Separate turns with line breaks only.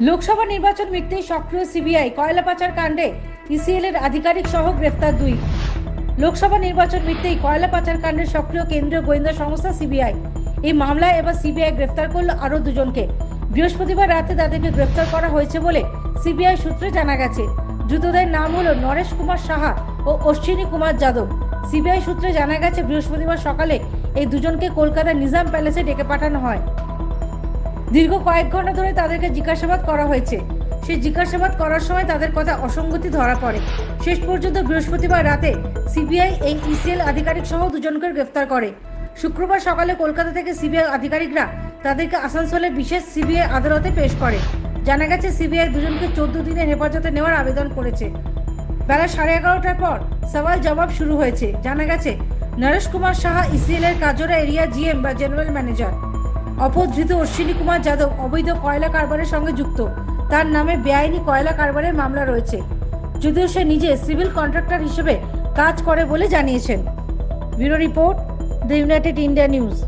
লোকসভা নির্বাচন মিটতেই সক্রিয় সিবিআই। কয়লা পাচার কাণ্ডে ইসিএল এর আধিকারিক সহ গ্রেফতার দুই। লোকসভা নির্বাচন মিটতেই কয়লা পাচার কাণ্ডের সক্রিয় কেন্দ্রীয় গোয়েন্দা সংস্থা সিবিআই। এই মামলায় এবার সিবিআই গ্রেফতার করল আরও দুজনকে। বৃহস্পতিবার রাতে তাদেরকে গ্রেফতার করা হয়েছে বলে সিবিআই সূত্রে জানা গেছে। ধৃতদের নাম হল নরেশ কুমার সাহা ও অশ্বিনী কুমার যাদব। সিবিআই সূত্রে জানা গেছে, বৃহস্পতিবার সকালে এই দুজনকে কলকাতার নিজাম প্যালেসে ডেকে পাঠানো হয়। দীর্ঘ কয়েক ঘণ্টা ধরে তাদেরকে জিজ্ঞাসাবাদ করা হয়েছে। সেই জিজ্ঞাসাবাদ করার সময় তাদের কথা অসঙ্গতি ধরা পড়ে। শেষ পর্যন্ত বৃহস্পতিবার রাতে সিবিআই এই ইসিএল আধিকারিক সহ দুজনকে গ্রেফতার করে। শুক্রবার সকালে কলকাতা থেকে সিবিআই আধিকারিকরা তাদেরকে আসানসোলের বিশেষ সিবিআই আদালতে পেশ করে। জানা গেছে, সিবিআই দুজনকে চোদ্দ দিনের হেফাজতে নেওয়ার আবেদন করেছে। বেলা সাড়ে এগারোটার পর সওয়াল জবাব শুরু হয়েছে। জানা গেছে, নরেশ কুমার সাহা ইসিএল এর কাজরা এরিয়া জিএম বা জেনারেল ম্যানেজার। অপধৃত অশ্বিনী কুমার যাদব অবৈধ কয়লা কারবারের সঙ্গে যুক্ত। তার নামে বেআইনি কয়লা কারবারের মামলা রয়েছে। যদিও সে নিজে সিভিল কন্ট্রাক্টর হিসেবে কাজ করে বলে জানিয়েছেন। Bureau report the United India News.